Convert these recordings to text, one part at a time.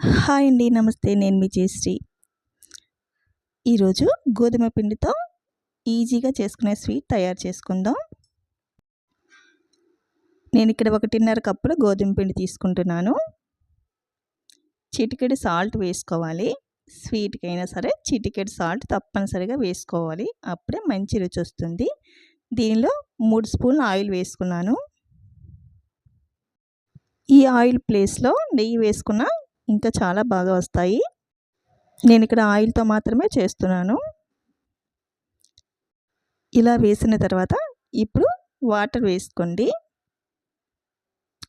Hi అండి నమస్తే. నేను మీ జయశ్రీ. ఈరోజు గోధుమ పిండితో ఈజీగా చేసుకునే స్వీట్ తయారు చేసుకుందాం. నేను ఇక్కడ ఒకటిన్నర కప్పులు గోధుమ పిండి తీసుకుంటున్నాను. చిటికెడు సాల్ట్ వేసుకోవాలి. స్వీట్కి అయినా సరే చిటికెడు సాల్ట్ తప్పనిసరిగా వేసుకోవాలి. అప్పుడే మంచి రుచి వస్తుంది. దీనిలో మూడు స్పూన్ ఆయిల్ వేసుకున్నాను. ఈ ఆయిల్ ప్లేస్లో నెయ్యి వేసుకున్న ఇంకా చాలా బాగా వస్తాయి. నేను ఇక్కడ ఆయిల్తో మాత్రమే చేస్తున్నాను. ఇలా వేసిన తర్వాత ఇప్పుడు వాటర్ వేసుకోండి.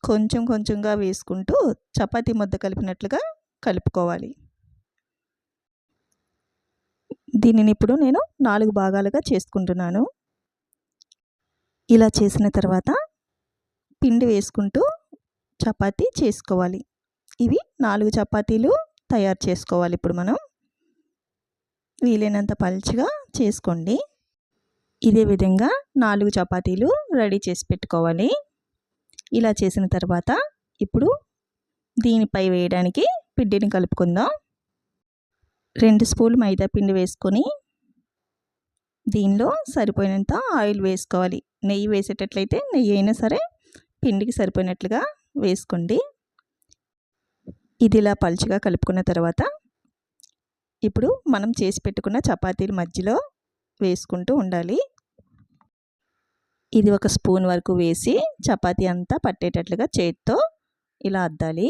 కొంచెం కొంచెంగా వేసుకుంటూ చపాతీ ముద్ద కలిపినట్లుగా కలుపుకోవాలి. దీనిని ఇప్పుడు నేను నాలుగు భాగాలుగా చేసుకుంటున్నాను. ఇలా చేసిన తర్వాత పిండి వేసుకుంటూ చపాతీ చేసుకోవాలి. ఇవి నాలుగు చపాతీలు తయారు చేసుకోవాలి ఇప్పుడు మనం. వీలైనంత పలుచగా చేసుకోండి. ఇదే విధంగా నాలుగు చపాతీలు రెడీ చేసి పెట్టుకోవాలి. ఇలా చేసిన తర్వాత ఇప్పుడు దీనిపై వేయడానికి పిండిని కలుపుకుందాం. రెండు స్పూన్లు మైదా పిండి వేసుకొని దీనిలో సరిపోయినంత ఆయిల్ వేసుకోవాలి. నెయ్యి వేసేటట్లయితే నెయ్యి అయినా సరే పిండికి సరిపోయినట్లుగా వేసుకోండి. ఇది ఇలా పలుచగా కలుపుకున్న తర్వాత ఇప్పుడు మనం చేసి పెట్టుకున్న చపాతీల మధ్యలో వేసుకుంటూ ఉండాలి. ఇది ఒక స్పూన్ వరకు వేసి చపాతీ అంతా పట్టేటట్లుగా చేతితో ఇలా అద్దాలి.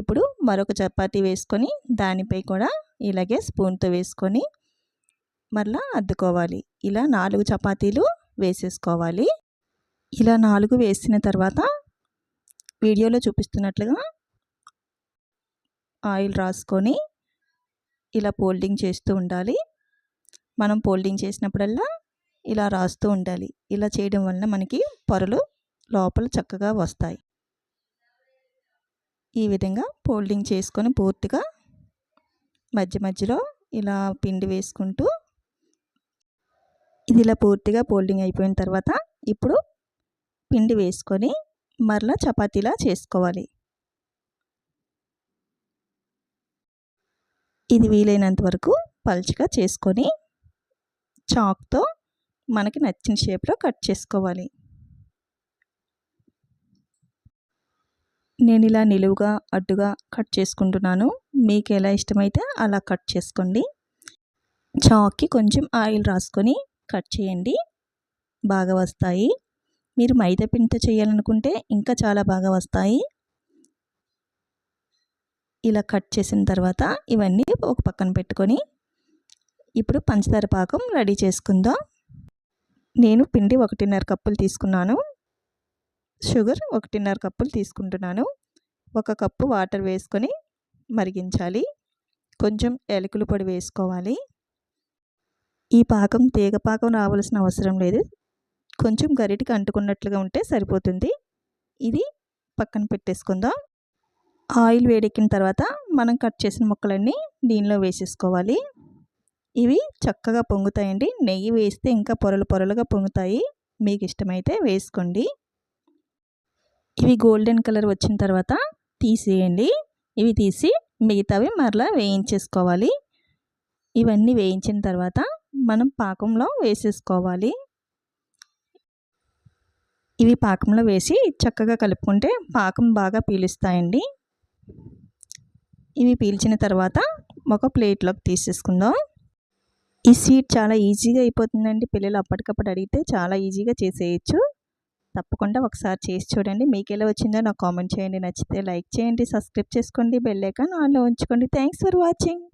ఇప్పుడు మరొక చపాతీ వేసుకొని దానిపై కూడా ఇలాగే స్పూన్తో వేసుకొని మరలా అద్దుకోవాలి. ఇలా నాలుగు చపాతీలు వేసేసుకోవాలి. ఇలా నాలుగు వేసిన తర్వాత వీడియోలో చూపిస్తున్నట్లుగా ఆయిల్ రాసుకొని ఇలా ఫోల్డింగ్ చేస్తూ ఉండాలి. మనం ఫోల్డింగ్ చేసినప్పుడల్లా ఇలా రాస్తూ ఉండాలి. ఇలా చేయడం వలన మనకి పొరలు లోపల చక్కగా వస్తాయి. ఈ విధంగా ఫోల్డింగ్ చేసుకొని పూర్తిగా మధ్య మధ్యలో ఇలా పిండి వేసుకుంటూ ఇది ఇలా పూర్తిగా ఫోల్డింగ్ అయిపోయిన తర్వాత ఇప్పుడు పిండి వేసుకొని మరలా చపాతీలా చేసుకోవాలి. ఇది వీలైనంత వరకు పల్చగా చేసుకొని చాక్తో మనకి నచ్చిన షేప్లో కట్ చేసుకోవాలి. నేను ఇలా నిలువుగా అడ్డుగా కట్ చేసుకుంటున్నాను. మీకు ఎలా ఇష్టమైతే అలా కట్ చేసుకోండి. చాక్కి కొంచెం ఆయిల్ రాసుకొని కట్ చేయండి. బాగా వస్తాయి. మీరు మైదా పిండితో చేయాలనుకుంటే ఇంకా చాలా బాగా వస్తాయి. ఇలా కట్ చేసిన తర్వాత ఇవన్నీ ఒక పక్కన పెట్టుకొని ఇప్పుడు పంచదార పాకం రెడీ చేసుకుందాం. నేను పిండి ఒకటిన్నర కప్పులు తీసుకున్నాను. షుగర్ ఒకటిన్నర కప్పులు తీసుకుంటున్నాను. ఒక కప్పు వాటర్ వేసుకొని మరిగించాలి. కొంచెం ఎలకల పొడి వేసుకోవాలి. ఈ పాకం తీగ పాకం రావాల్సిన అవసరం లేదు. కొంచెం గరిటికి అంటుకున్నట్లుగా ఉంటే సరిపోతుంది. ఇది పక్కన పెట్టేసుకుందాం. ఆయిల్ వేడెక్కిన తర్వాత మనం కట్ చేసిన ముక్కలన్నీ దీనిలో వేసేసుకోవాలి. ఇవి చక్కగా పొంగుతాయండి. నెయ్యి వేస్తే ఇంకా పొరలు పొరలుగా పొంగుతాయి. మీకు ఇష్టమైతే వేసుకోండి. ఇవి గోల్డెన్ కలర్ వచ్చిన తర్వాత తీసేయండి. ఇవి తీసి మిగతావి మరలా వేయించేసుకోవాలి. ఇవన్నీ వేయించిన తర్వాత మనం పాకంలో వేసేసుకోవాలి. ఇవి పాకంలో వేసి చక్కగా కలుపుకుంటే పాకం బాగా పీలుస్తాయండి. ఇవి పీల్చిన తర్వాత ఒక ప్లేట్లోకి తీసేసుకుందాం. ఈ స్వీట్ చాలా ఈజీగా అయిపోతుందండి. పిల్లలు అప్పటికప్పుడు అడిగితే చాలా ఈజీగా చేసేయచ్చు. తప్పకుండా ఒకసారి చేసి చూడండి. మీకు ఎలా వచ్చిందో నాకు కామెంట్ చేయండి. నచ్చితే లైక్ చేయండి సబ్స్క్రైబ్ చేసుకోండి బెల్ ఐకాన్ ఆన్లో ఉంచుకోండి. Thanks for watching.